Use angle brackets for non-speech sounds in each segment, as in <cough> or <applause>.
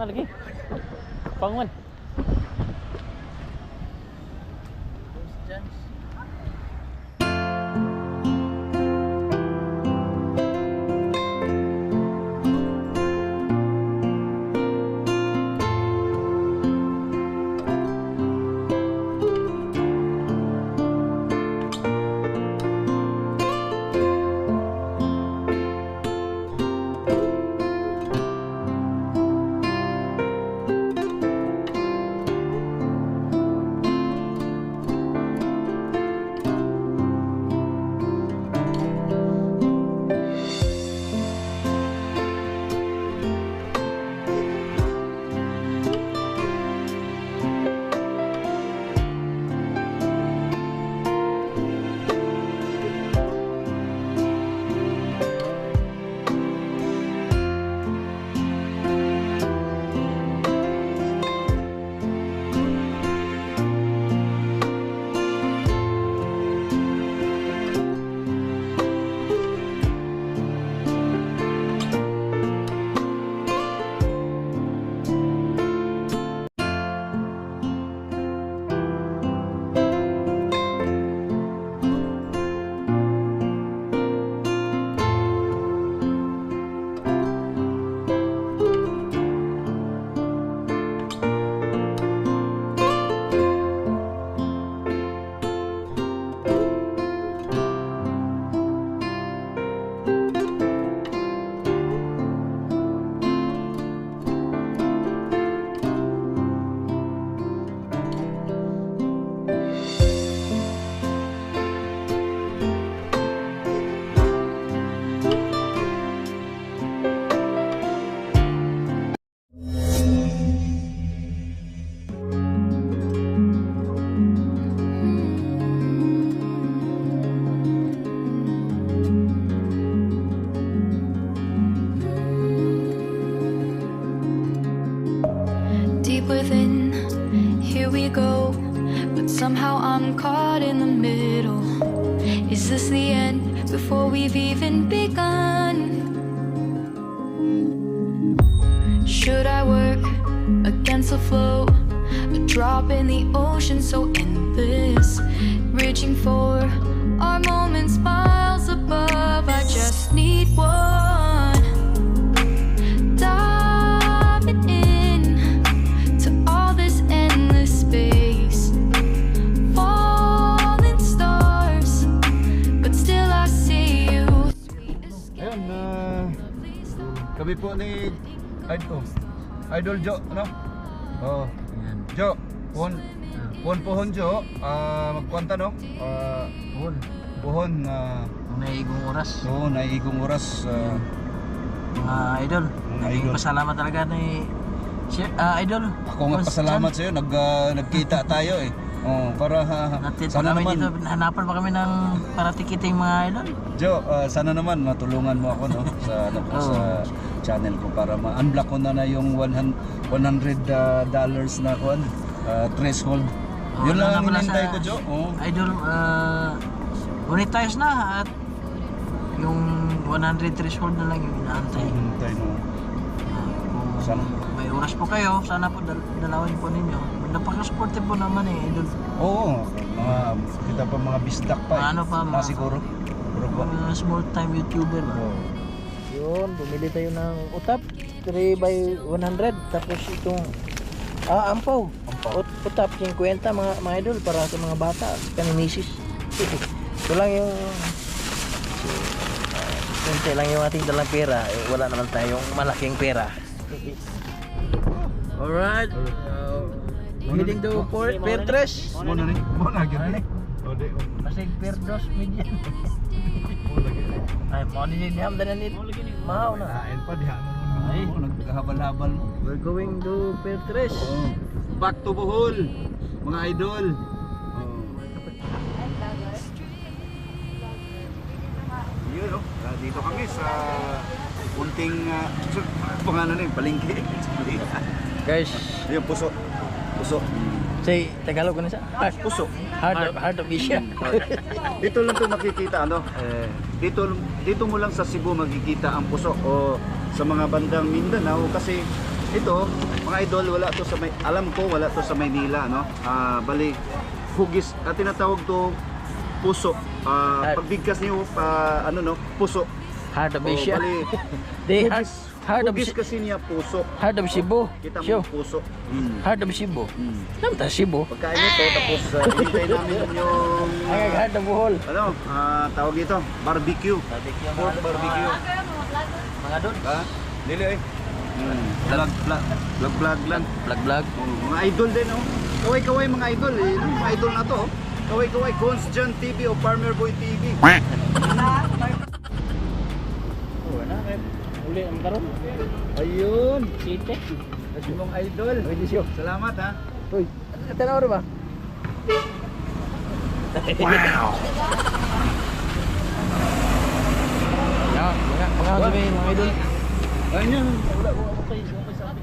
Nah lagi. Bangun. We've even begun? Should I work against the flow? A drop in the ocean, so endless. Reaching for our moments miles above. I just need one po ni Idol, Idol Jo, ano? Oh, Jo, pon pon pohon Jo, ah magkwanta no? Ah, Hol. pohon na Naigong oras. so naiigong oras ah, Mga idol. Naging idol. pasalamat talaga ni si ah, idol. ako nga pasalamat sa iyo, nag ah, nagkita tayo eh. Oh, para Natin pa sana kami naman dito, hanapan pa kami ng para tikiting mga idol. Jo, ah, sana naman matulungan mo ako no sa <laughs> ano po, Oo. sa channel ko para ma-unblock ko na na yung 100 100 ah, dollars na kuan ah, threshold. Oo, Yun lang na ang hinintay ko, Jo. Oh. Idol, uh, monetize na at yung 100 threshold na lang yung inaantay. Hintay no. Ah, kung Sana. may oras po kayo, sana po dal- dalawin po ninyo. Napaka-supportive po naman eh, idol. Oo, mga kita pa mga bisdak pa. Mga ano pa, mga mga- siguro. Mga small time YouTuber ba? Oo. Yun, bumili tayo ng utap 3 by 100 tapos itong ah, ampaw. Ampaw. Ut- utap 50 mga, mga idol para sa mga bata, kaninisis. Ito <laughs> lang yung uh, konti lang yung ating dalang pera. Eh, wala naman tayong malaking pera. <laughs> Alright. Uh, heading to Port Pertres. Mo na ni, mo na gyud ni. O di. Masig Perdos Median. Mo lagi. Ay, mo ni Diam dan ni. Mau na. Kain pa diha Ay. mo naghabal-habal mo. We're going to Pertres. Oh. Back to Bohol, mga idol. Oh. Yun oh, Ah, dito kami sa kunting uh, <laughs> pangalan na yun, palingki. <laughs> Guys, Yung puso. Puso. Say Tagalog ko na siya. Heart, Puso. heart, of, heart of Asia. <laughs> Dito lang 'to makikita ano. Eh, dito dito mo lang sa Cebu makikita ang puso o sa mga bandang Mindanao kasi ito, mga idol, wala to sa may alam ko wala to sa Maynila, no. Ah, bali hugis at tinatawag to puso. Ah, Ah. pagbigkas niyo pa ano no, puso. Heart of O, Asia. bali <laughs> They heart, hugis, heart of hugis Cebu. kasi niya puso. Heart of Cebu. Kita mo Sure. puso. Mm. Heart of Cebu. Mm. Naman ta Cebu. Pagkain nito tapos uh, hinintay namin yung Ay, heart of Bohol. ano, ah, tawag ito, barbecue. Pork barbecue. Mga doon. Ha? Dili eh. Hmm. Vlog, vlog, vlog, vlog lang. Vlog vlog. Oh, mga idol din oh. Kaway-kaway mga idol eh. Mga idol na to oh. Kaway-kaway, Cons John TV o Farmer Boy TV. Oh, na kay uli ang karon. Ayun. Site. Kasi mong idol. Pwede siyo. Salamat ha. Uy, tanaw ba? Wow. Ya, mga mga idol. Ayun. Wala ko ako kay okay sa akin.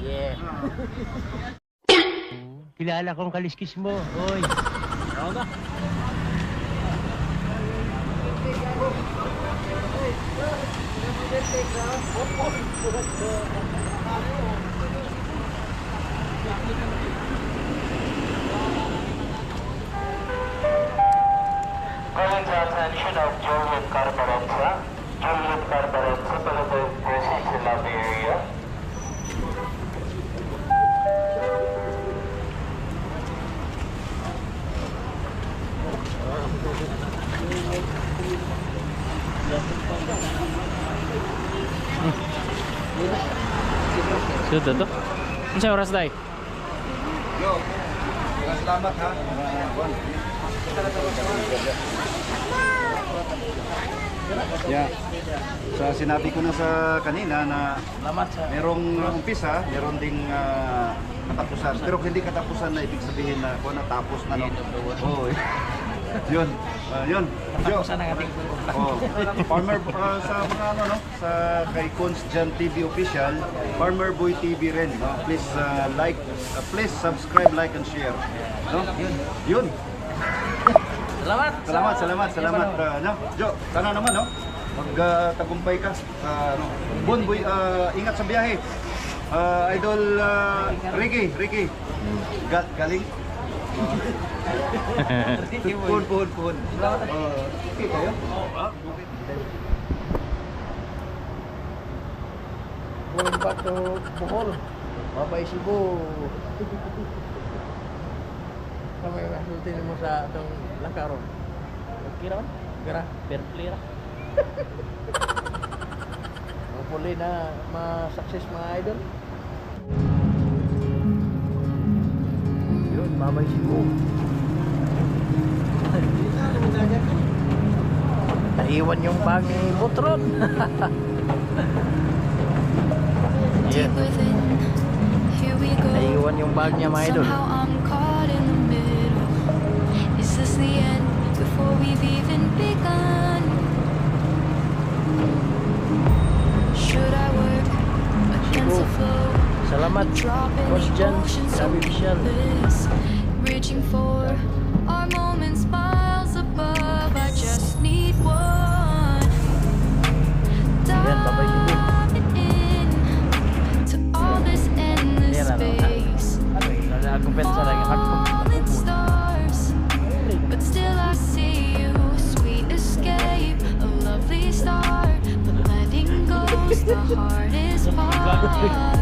Yeah. Kilala kong kaliskis mo. Oy. Ako ba? Calling Sudah to. Ano sa oras day? Yo. Salamat ha. Yeah. Sa sinabi ko na sa kanina na Salamat sa merong umpisa, meron ding ah, katapusan. Pero hindi katapusan na ibig sabihin na kung natapos na no. Oo. eh. Yun. Ah, yun. Jo. Katapusan ng ating Oh, Farmer ah, sa mga ano no, sa kay Cons Jan TV official, Farmer Boy TV rin, no. Please ah, like, ah, please subscribe, like and share. No? Yun. Yun. Salamat. Salamat, salamat, salamat. ah, no? Jo, sana naman no. Magtagumpay ka. Ah, ano. Bon boy, ah, ingat sa biyahe. Ah, idol ah, Ricky, Ricky. Ga galing. Puhon, puhon, puhon. Ah, okay kayo? Ah, okay. Going back to Bohol. Babay Cebu. Kami kasultin mo sa atong lakaron. Okay raman? Gara, Berkeley ra. Hopefully na ma-success mga idol. Babay Cebu. Naiwan yung bag ni Butron. <laughs> Go. Naiwan yung bag niya mga idol. Is this the end before we've even begun? Salamat, Boss Jan. Sabi official. Reaching for our moments miles above. I just need one. Ayan, babay dito. Ayan, ano? Ano yun? Lalagong pensa lang. But still I see you, sweet escape, a lovely start. But letting go's the hardest <laughs> part.